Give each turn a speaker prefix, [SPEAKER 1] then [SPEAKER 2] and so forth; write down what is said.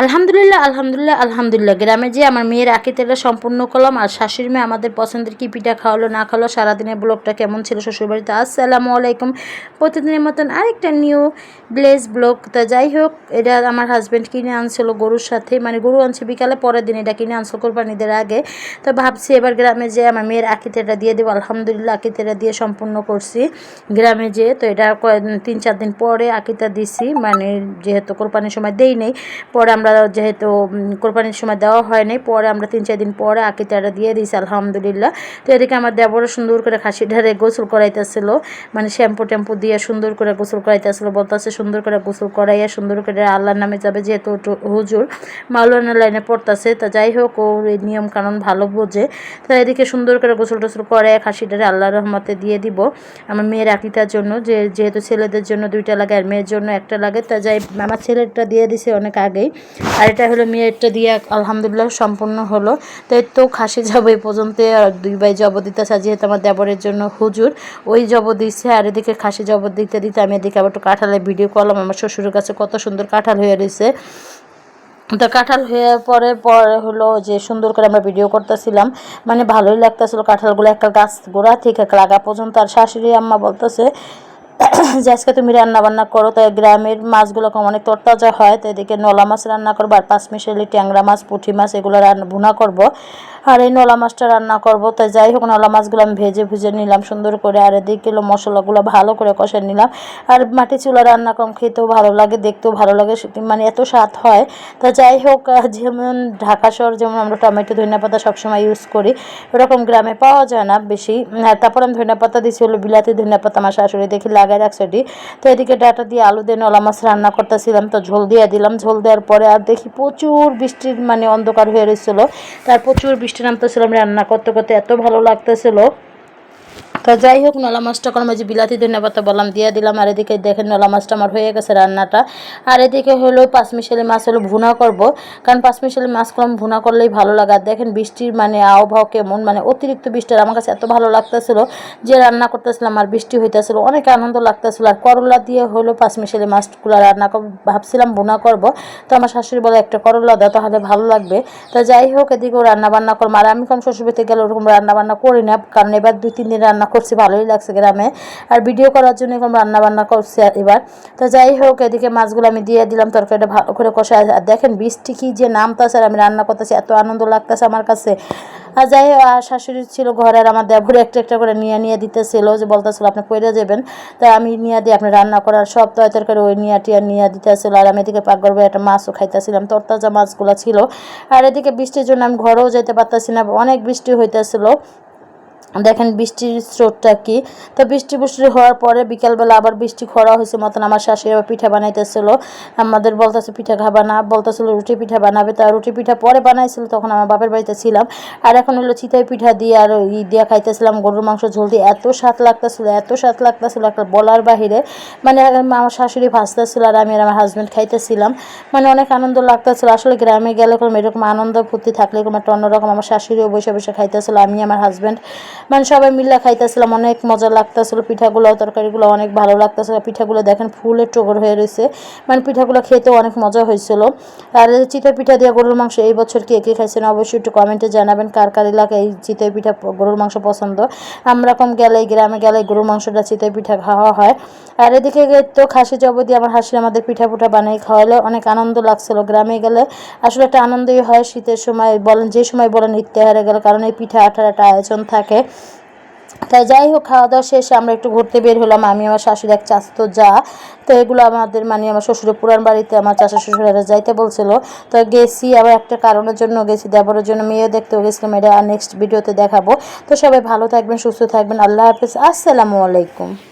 [SPEAKER 1] আলহামদুলিল্লাহ আলহামদুলিল্লাহ আলহামদুলিল্লাহ। গ্রামে যে আমার মেয়ের আকিতেটা সম্পূর্ণ করলাম, আর শাশুড়ি মেয়ে আমাদের পছন্দের কি পিঠা খাওয়ালো, না খাওয়ালো, সারাদিনের ব্লগটা কেমন ছিল শ্বশুরবাড়িতে, আসসালামু আলাইকুম। প্রতিদিনের মতন আরেকটা নিউ ব্লেস ব্লগ তা যাই হোক, এটা আমার হাজব্যান্ড কিনে আনছিল গরুর সাথে। মানে গরু আনছে বিকালে, পরের দিন এটা কিনে আনছিল কোরবানিদের আগে। তো ভাবছি এবার গ্রামে যে আমার মেয়ের আকিতেটা দিয়ে দেবো। আলহামদুলিল্লাহ আকিতেটা দিয়ে সম্পূর্ণ করছি। গ্রামে যে, তো এটা তিন চার দিন পরে আকিতা দিছি। মানে যেহেতু কোরবানির সময় দেই নেই, পরে আমরা যেহেতু কোরবানির সময় দেওয়া হয়নি, পরে আমরা তিন, চার দিন পরে আকিতাটা দিয়ে দিয়েছি, আলহামদুলিল্লাহ। তো এদিকে আমার দেবরও সুন্দর করে খাসি ঢারে গোসল করাইতেছিল মানে শ্যাম্পু ট্যাম্পু দিয়ে সুন্দর করে গোসল করাইতেছিল, বলতেছে সুন্দর করে গোসল করাইয়া সুন্দর করে আল্লাহর নামে যাবে যেহেতু হুজুর, মাওলানা লাইনে পড়তেছে, তা যাই হোক ও এই নিয়ম কানুন ভালো বোঝে। তো এদিকে সুন্দর করে গোসল টোসল করে খাসিটারে আল্লাহ রহমতে দিয়ে দিব। আমার মেয়ের আকিতার জন্য, যে যেহেতু ছেলেদের জন্য দুইটা লাগে আর মেয়ের জন্য একটা লাগে, তা যাই, আমার ছেলেটা দিয়ে দিছে অনেক আগেই। আর এটা হলো মেয়েরটা দিয়ে আলহামদুলিল্লাহ সম্পূর্ণ হলো। তো এর তো খাসি যাব এই পর্যন্ত দুই ভাই জব দিতেছে যেহেতু আমার দেবরের জন্য হুজুর, ওই জব দিচ্ছে, আর এদিকে খাসি জব দিতে দিতে আমি এদিকে আবার একটু কাঁঠালের ভিডিও করলাম, আমার শ্বশুরের কাছে কত সুন্দর কাঁঠাল হয়ে রয়েছে। তো কাঁঠাল হয়ে পরে পরে হলো যে সুন্দর করে আমরা ভিডিও করতেছিলাম মানে ভালোই লাগতেছিল কাঁঠালগুলো একটা গাছ গোড়া থেকে লাগা পর্যন্ত, আর শাশুড়ি, আম্মা বলতেছে যে আজকে তুমি রান্না বান্না করো তাই গ্রামের মাছগুলো অনেক তরতাজা হয়, তো এদিকে নলা মাছ রান্না করব, আর পাঁচ মিশালি ট্যাংরা মাছ, পুঁটি মাছ, এগুলো রান্না ভুনা করব। আর এই নলা মাছটা রান্না করব তাই যাই হোক, নলা মাছগুলো আমি ভেজে ভুজে নিলাম সুন্দর করে, আর এদিকে মশলাগুলো ভালো করে কষে নিলাম। আর মাটি চুলা রান্না কম খেতেও ভালো লাগে, দেখতেও ভালো লাগে মানে এত স্বাদ হয়। তা যাই হোক যেমন ঢাকা শহর, যেমন আমরা টমেটো, ধনিয়া পাতা সবসময় ইউজ করি, ওরকম গ্রামে পাওয়া যায় না বেশি। তারপর আমি ধনিয়া পাতা দিচ্ছি হলো বিলাতি ধনিয়া পাতা, আমার শাশুড়ি দেখি লাগাই রাখছে তো এদিকে ডাটা দিয়ে আলু দিয়ে নলা মাছ রান্না করতেছিলাম, তো ঝোল দিয়ে দিলাম। ঝোল দেওয়ার পরে আর দেখি প্রচুর বৃষ্টির মানে অন্ধকার হয়ে রয়েছিল। তার প্রচুর বৃষ্টি নামতেছিলাম রান্না করতে করতে এত ভালো লাগতেছিল। তো যাই হোক, নলা মাছটা কোনো মাঝে বিলাতি ধন্যবাদ বললাম, দিয়ে দিলাম। আর এদিকে দেখেন নলা মাছটা আমার হয়ে গেছে রান্নাটা। আর এদিকে হলো পাঁচমিশালি মাছ হলো ভুনা করব, কারণ পাঁচমিশালি মাছ কম ভুনা করলেই ভালো লাগে। আর দেখেন বৃষ্টির মানে আবহাওয়া কেমন মানে অতিরিক্ত বৃষ্টির, আমার কাছে এত ভালো লাগতেছিল যে রান্না করতেছিলাম আর বৃষ্টি হইতেছিল, অনেক আনন্দ লাগতেছিল। আর করলা দিয়ে হলো পাঁচমিশালি মাছগুলো রান্না ভাবছিলাম ভুনা করব। তো আমার শাশুড়ি বলে, একটা করলা দাও, তাহলে ভালো লাগবে। তো যাই হোক, এদিকেও রান্না বান্না করব আর আমি কম শ্বশুরবাড়িতে গেলে ওরকম রান্না বান্না করি না, কারণ এবার দুই, তিন দিন রান্না করছি, ভালোই লাগছে গ্রামে। আর ভিডিও করার জন্য এরকম রান্না বান্না করছি এবার। তো যাই হোক, এদিকে মাছগুলো আমি দিয়ে দিলাম, তরকারিটা ভালো করে কষা আর দেখেন বৃষ্টি কি যে নামতেছে আর আমি রান্না করতেছি, এত আনন্দ লাগতেছে আমার কাছে। আর যাই হোক, আর শাশুড়ি ছিল ঘরের আমার দেবরে একটা একটা করে নিয়ে নিয়ে দিতেছিল, যে বলতেছিল, আপনি পড়ে যাবেন। তাই আমি নিয়ে দিয়ে আপনি রান্না করার সব তয় তরকারি ওই নিয়ে টিয়া নিয়ে দিতেছিল। আর আমি এদিকে পাকঘর একটা মাছও খাইতেছিলাম, তরতাজা মাছগুলো ছিল। আর এদিকে বৃষ্টির জন্য আমি ঘরেও যেতে পারতেছি না, অনেক বৃষ্টি হইতেছিল। দেখেন বৃষ্টির স্রোতটা কি? তো বৃষ্টি বৃষ্টি হওয়ার পরে বিকালবেলা আবার বৃষ্টি খরা হয়েছে মতন আমার শাশুড়ি আবার পিঠা বানাইতেছিল। আমাদের বলতেছে পিঠা খাবা না, বলতেছিল রুটি পিঠা বানাবে। তা রুটি পিঠা পরে বানাইছিল, তখন আমার বাপের বাড়িতে ছিলাম। আর এখন হলো চিতাই পিঠা দিয়ে আর ই দিয়ে খাইতেছিলাম, গরুর মাংস ঝোল দিয়ে। এত স্বাদ লাগতেছিল, এত স্বাদ লাগতেছিল একটা বলার বাহিরে। মানে আমার শাশুড়ি ভাজতেছিল আর আমি আর আমার হাজব্যান্ড খাইতেছিলাম। মানে অনেক আনন্দ লাগতেছিল। আসলে গ্রামে গেলে কোনো এরকম আনন্দ ফুর্তি থাকলে কোনো একটা অন্যরকম আমার শাশুড়িও বসে বসে খাইতেছিল আমি আমার হাজব্যান্ড মানে সবাই মিলে খাইতেছিলাম অনেক মজা লাগতেছিল, পিঠাগুলো, তরকারিগুলো অনেক ভালো লাগতেছিল। পিঠাগুলো দেখেন ফুলের টগর হয়ে রয়েছে মানে পিঠাগুলো খেতেও অনেক মজা হয়েছিল। আর চিতই পিঠা দিয়ে গরুর মাংস, এই বছর কে কে খাইছেন অবশ্যই একটু কমেন্টে জানাবেন, কার কার এলাকায় এই চিতই পিঠা গরুর মাংস পছন্দ। আমরা কম গেলে গ্রামে গেলে গরুর মাংসটা চিতই পিঠা খাওয়া হয়। আর এদিকে তো খাসি জব দিয়ে আমার হাসি আমাদের পিঠা পুঠা বানিয়ে খাওয়ালে অনেক আনন্দ লাগছিল গ্রামে গেলে। আসলে একটা আনন্দই হয় শীতের সময়, বলেন যে সময় বলেন ইত্যাহারে গেলে, কারণ এই পিঠা আঠার একটা আয়োজন থাকে। তাই যাই হোক, খাওয়া দাওয়া শেষে আমরা একটু ঘুরতে বের হলাম। আমি, আমার শাশুড়ি এক চাস্তো যা। তো এগুলো আমাদের মানে আমার শ্বশুরের পুরান বাড়িতে আমার চাষা শ্বশুরেরা যাইতে বলছিল। তো গেছি আবার একটা কারণের জন্য গেছি, দেবরের জন্য মেয়েও দেখতেও গেছিলাম। এটা নেক্সট ভিডিওতে দেখাবো। তো সবাই ভালো থাকবেন, সুস্থ থাকবেন। আল্লাহ হাফিজ। আসসালামু আলাইকুম।